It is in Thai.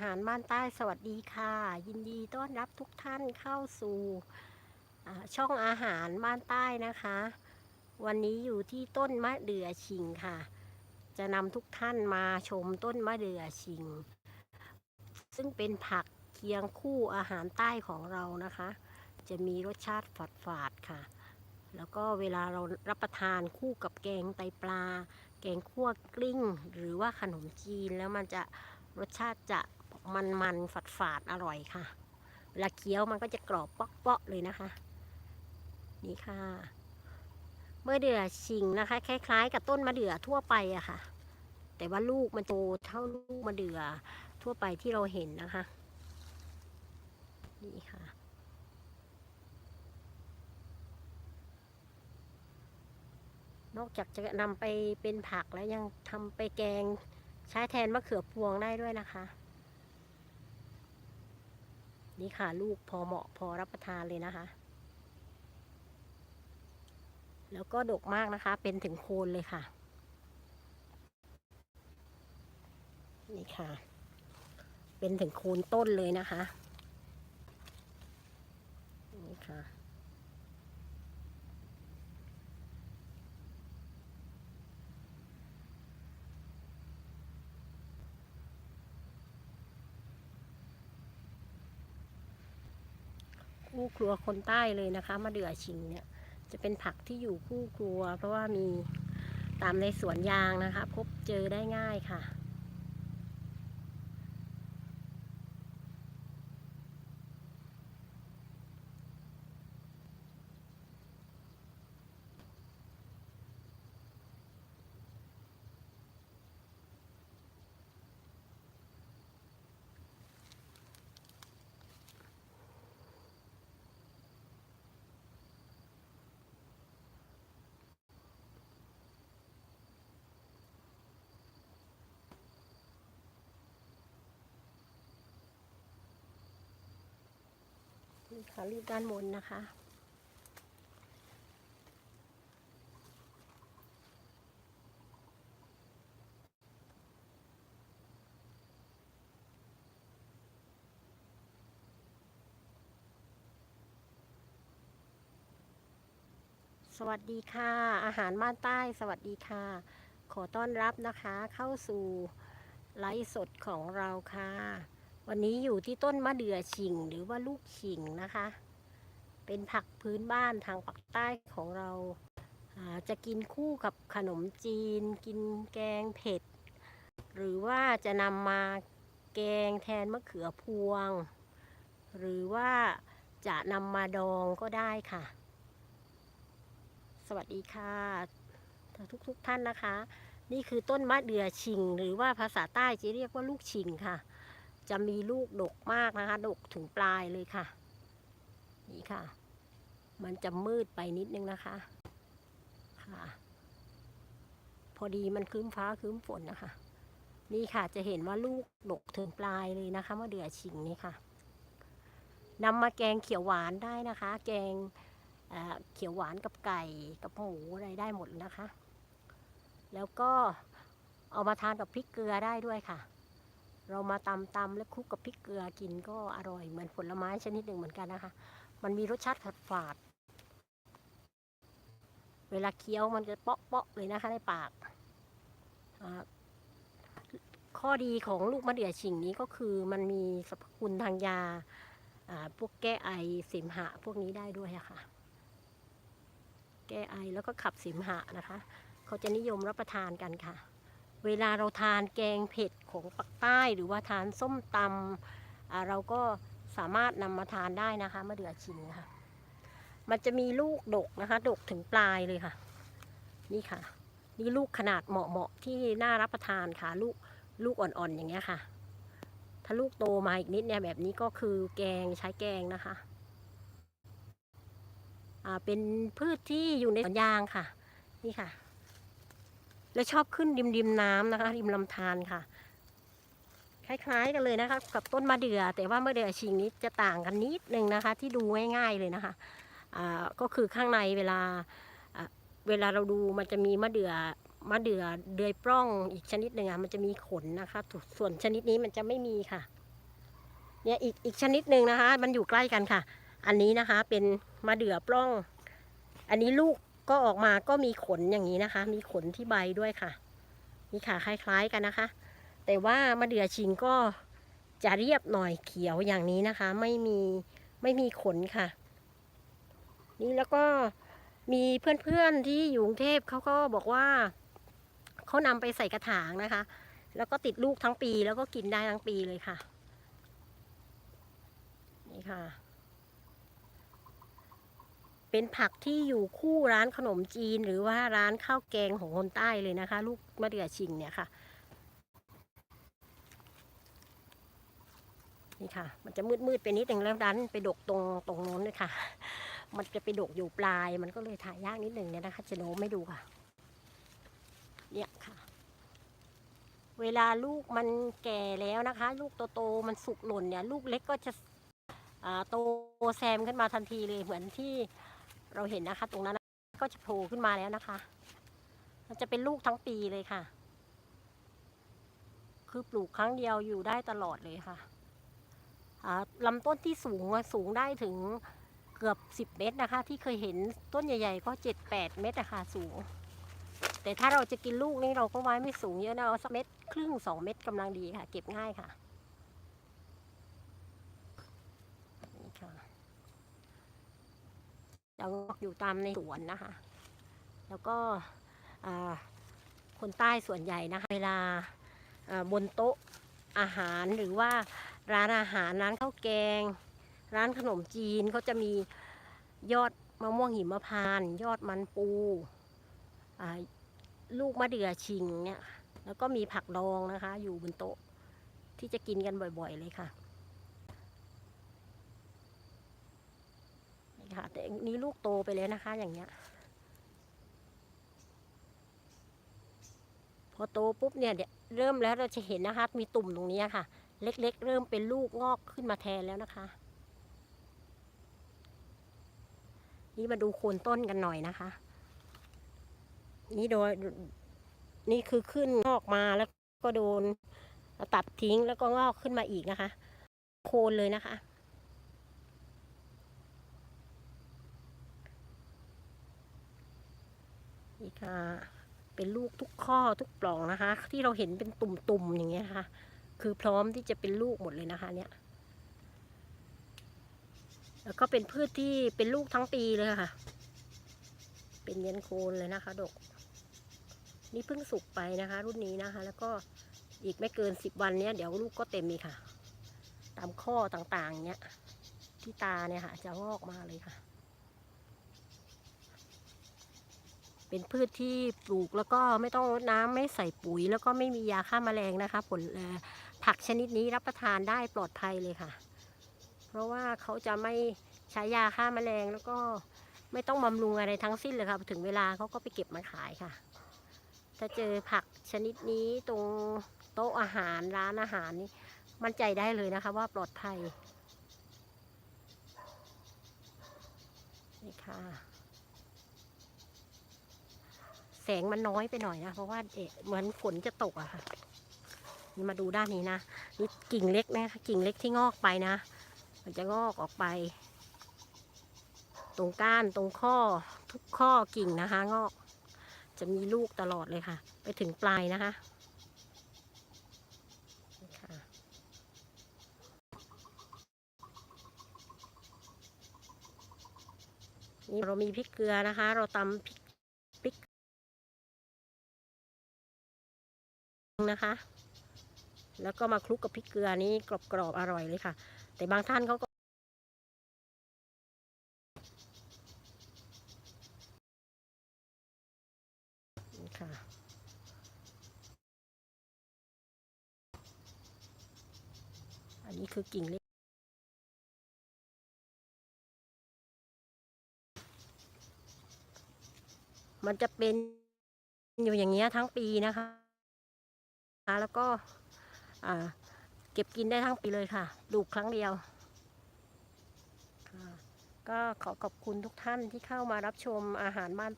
หารบ้านใต้สวัสดีค่ะ ยินดีต้อนรับทุกท่านเข้าสู่ช่องอาหารบ้านใต้นะคะ วันนี้อยู่ที่ต้นมะเดื่อชิงค่ะ จะนำทุกท่านมาชมต้นมะเดื่อชิง ซึ่งเป็นผักเคียงคู่อาหารใต้ของเรานะคะ จะมีรสชาติฝาดๆค่ะ แล้วก็เวลาเรารับประทานคู่กับแกงไตปลา แกงคั่วกลิ้ง หรือว่าขนมจีนแล้วมันจะรสชาติจะ มันมันฝาดฝาดอร่อยค่ะ เวลาเคี้ยวมันก็จะกรอบเปาะๆเลยนะคะ นี่ค่ะ เมื่อเดือชิงนะคะ คล้าย ๆ กับต้นมะเดื่อทั่วไปอะค่ะ แต่ว่าลูกมันโตเท่าลูกมะเดื่อทั่วไปที่เราเห็นนะคะ นี่ค่ะนอกจากจะนำไปเป็นผักแล้วยังทำไปแกงใช้แทนมะเขือพวงได้ด้วยนะคะ นี่ค่ะ ลูกพอเหมาะพอรับประทานเลยนะคะ แล้วก็ดกมากนะคะ เป็นถึงโคนเลยค่ะ นี่ค่ะ เป็นถึงโคนต้นเลยนะคะ นี่ค่ะ คู่ครัวคนใต้เลยนะคะมะเดื่อชิงเนี่ยจะเป็นผักที่อยู่คู่ครัว เพราะว่ามีตามในสวนยางนะคะ พบเจอได้ง่ายค่ะ นี่ค่ะรูปด้านบนนะคะ สวัสดีค่ะ อาหารบ้านใต้สวัสดีค่ะ ขอต้อนรับนะคะเข้าสู่ไลฟ์สดของเราค่ะ วันนี้อยู่ที่ต้นมะเดื่อฉิงหรือว่าลูกฉิงนะคะ เป็นผักพื้นบ้านทางปากใต้ของเราจะกินคู่กับขนมจีน กินแกงเผ็ด หรือว่าจะนำมาแกงแทนมะเขือพวง หรือว่าจะนำมาดองก็ได้ค่ะ สวัสดีค่ะทุกทุกท่านนะคะ นี่คือต้นมะเดื่อชิง หรือว่าภาษาใต้จะเรียกว่าลูกชิงค่ะ จะมีลูกดกมากนะคะ ดกถึงปลายเลยค่ะ นี่ค่ะ มันจะมืดไปนิดนึงนะคะ ค่ะ พอดีมันครึ้มฟ้าครึ้มฝนนะคะ นี่ค่ะจะเห็นว่าลูกดกถึงปลายเลยนะคะมะเดื่อชิงนี่ค่ะนำมาแกงเขียวหวานได้นะคะ แกงเเขียวหวานกับไก่กับหมูอะไรได้หมดนะคะ แล้วก็เอามาทานกับพริกเกลือได้ด้วยค่ะ เรามาตำตำแล้วคลุกกับพริกเกลือกินก็อร่อยเหมือนผลไม้ชนิดหนึ่งเหมือนกันนะคะ มันมีรสชาติฝาด เวลาเคี้ยวมันจะเปาะเปาะๆเลยนะคะในปาก ข้อดีของลูกมะเดื่อฉิงนี้ก็คือมันมีสรรพคุณทางยา พวกแก้ไอเสมหะพวกนี้ได้ด้วยะค่ะ แก้ไอแล้วก็ขับเสมหะนะคะ เขาจะนิยมรับประทานกันค่ะ เวลาเราทานแกงเผ็ดของปักใต้หรือว่าทานส้มตำเราก็สามารถนำมาทานได้นะคะมะเดื่อชิงค่ะมันจะมีลูกดกนะคะ ดกถึงปลายเลยค่ะ นี่ค่ะ นี่ลูกขนาดเหมาะๆที่น่ารับประทานค่ะ ลูกลูกอ่อนๆอย่างเงี้ยค่ะ ถ้าลูกโตมาอีกนิดเนี่ยแบบนี้ก็คือแกงใช้แกงนะคะอ่าเป็นพืชที่อยู่ในสวนยางค่ะ นี่ค่ะ แล้วชอบขึ้นริมริมน้ำนะคะ ริมลำธารค่ะ คล้ายๆกันเลยนะคะ กับต้นมะเดื่อ แต่ว่ามะเดื่อชิงนี้จะต่างกันนิดนึงนะคะ ที่ดูง่ายๆเลยนะคะก็คือข้างในเวลาอ่าเวลาเราดูมันจะมีมะเดื่อมะเดื่อเดือยปล้องอีกชนิดหนึ่งอะมันจะมีขนนะคะ ส่วนชนิดนี้มันจะไม่มีค่ะ เนี่ยอีกอีกชนิดหนึ่งนะคะ มันอยู่ใกล้กันค่ะ อันนี้นะคะเป็นมะเดื่อปล้อง อันนี้ลูก ก็ออกมาก็มีขนอย่างนี้นะคะ มีขนที่ใบด้วยค่ะนี่ค่ะคล้ายๆกันนะคะ แต่ว่ามะเดื่อชิงก็จะเรียบหน่อยเขียวอย่างนี้นะคะ ไม่มีไม่มีขนค่ะ นี่แล้วก็มีเพื่อนๆที่อยู่กรุงเทพเขาก็บอกว่าเขานำไปใส่กระถางนะคะ แล้วก็ติดลูกทั้งปีแล้วก็กินได้ทั้งปีเลยค่ะ นี่ค่ะ เป็นผักที่อยู่คู่ร้านขนมจีน หรือว่าร้านข้าวแกงของคนใต้เลยนะคะ ลูกมะเดื่อชิงเนี่ยค่ะ นี่ค่ะ มันจะมืดๆไปนิดนึงแล้วดันไปดกตรงตรงโน้นเลยค่ะ มันจะไปดกอยู่ปลาย มันก็เลยถ่ายยากนิดนึงเนี่ยนะคะจะโน้มไม่ดูค่ะ เนี่ยค่ะเวลาลูกมันแก่แล้วนะคะ ลูกโตๆมันสุกหล่นเนี่ย ลูกเล็กก็จะโตแซมขึ้นมาทันทีเลยเหมือนที่ เราเห็นนะคะ ตรงนั้นก็จะโผล่ขึ้นมาแล้วนะคะมันจะเป็นลูกทั้งปีเลยค่ะ คือปลูกครั้งเดียวอยู่ได้ตลอดเลยค่ะลำต้นที่สูงสูงได้ถึงเกือบสิบเมตรนะคะ ที่เคยเห็นต้นใหญ่ ๆ ก็เจ็ดแปดเมตรอะคะสูง แต่ถ้าเราจะกินลูกนี่เราก็ไว้ไม่สูงเยอะนะเอาสักเม็ดครึ่งสองเม็ดกำลังดีค่ะ เก็บง่ายค่ะนี่ค่ะ จะงอกอยู่ตามในสวนนะคะ แล้วก็คนใต้ส่วนใหญ่นะคะเวลาบนโต๊ะอาหารหรือว่าร้านอาหารร้านข้าวแกง ร้านขนมจีนเขาจะมียอดมะม่วงหิมพานยอดมันปูลูกมะเดื่อชิงเนี่ยแล้วก็มีผักดองนะคะ อยู่บนโต๊ะที่จะกินกันบ่อยๆเลยค่ะ ค่ะ แต่นี้ลูกโตไปแล้วนะคะ อย่างเงี้ย พอโตปุ๊บเนี่ยเดี๋ยวเริ่มแล้วเราจะเห็นนะคะ มีตุ่มตรงนี้ค่ะ เล็ก ๆ เริ่มเป็นลูกงอกขึ้นมาแทนแล้วนะคะ นี่มาดูโคนต้นกันหน่อยนะคะ นี่โดยนี่คือขึ้นงอกมาแล้วก็โดนตัดทิ้งแล้วก็งอกขึ้นมาอีกนะคะ โคนเลยนะคะ นี่ค่ะ เป็นลูกทุกข้อทุกปล่องนะคะ ที่เราเห็นเป็นตุ่มๆอย่างเงี้ยค่ะ คือพร้อมที่จะเป็นลูกหมดเลยนะคะ เนี่ย แล้วก็เป็นพืชที่เป็นลูกทั้งปีเลยค่ะ เป็นเย็นโคนเลยนะคะ ดก นี่เพิ่งสุกไปนะคะ รุ่นนี้นะคะ แล้วก็อีกไม่เกินสิบวันเนี้ยเดี๋ยวลูกก็เต็มอีกค่ะ ตามข้อต่างๆเนี้ยที่ตาเนี่ยค่ะ จะงอกมาเลยค่ะ เป็นพืชที่ปลูกแล้วก็ไม่ต้องรดน้ำไม่ใส่ปุ๋ย แล้วก็ไม่มียาฆ่าแมลงนะคะ ผลผักชนิดนี้รับประทานได้ปลอดภัยเลยค่ะ เพราะว่าเขาจะไม่ใช้ยาฆ่าแมลงแล้วก็ไม่ต้องบำรุงอะไรทั้งสิ้นเลยค่ะถึงเวลาเขาก็ไปเก็บมาขายค่ะ ถ้าเจอผักชนิดนี้ตรงโต๊ะอาหารร้านอาหารนี่มั่นใจได้เลยนะคะ ว่าปลอดภัยนี่ค่ะ แส งมันน้อยไปหน่อยนะ เพราะว่าเเหมือนฝนจะตกอะค่ะนี่มาดูด้านนี้นะนี่กิ่งเล็กนะกิ่งเล็กที่งอกไปนะ มันจะงอกออกไป ตรงก้านตรงข้อทุกข้อกิ่งนะคะ งอก จะมีลูกตลอดเลยค่ะ ไปถึงปลายนะคะนี่ค่ะนี่เรามีพริกเกลือนะคะ เราตำพริก นะคะ แล้วก็มาคลุกกับพริกเกลือนี้กรอบๆอร่อยเลยค่ะ แต่บางท่านเขาก็ค่ะอันนี้คือกิ่งเล็กมันจะเป็นอยู่อย่างเงี้ยทั้งปีนะคะ แล้วก็เก็บกินได้ทั้งปีเลยค่ะปลูกครั้งเดียวก็ขอขอบคุณทุกท่านที่เข้ามารับชมอาหารบ้าน